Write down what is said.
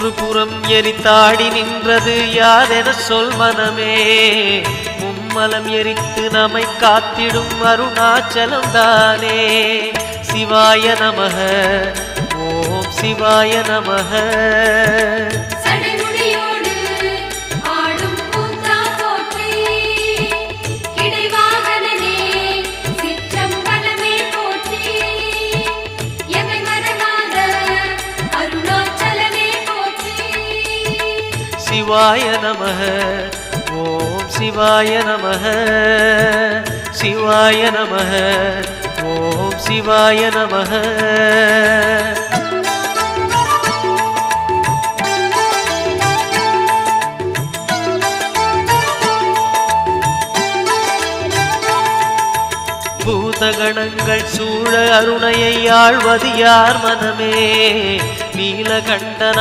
மூன்று புறம் எரித்தாடி நின்றது யாரென சொல் மனமே. மும்மலம் எரித்து நம்மை காத்திடும் அருணாச்சலம் தானே சிவாய நமக ஓம் சிவாய நமக. சிவாய நம ஓம் சிவாய நம சிவாய நம ஓம் சிவாய நம பூதகணங்கள் சூழ அருணையை ஆழ்வது யார் மனமே. நீலகண்டன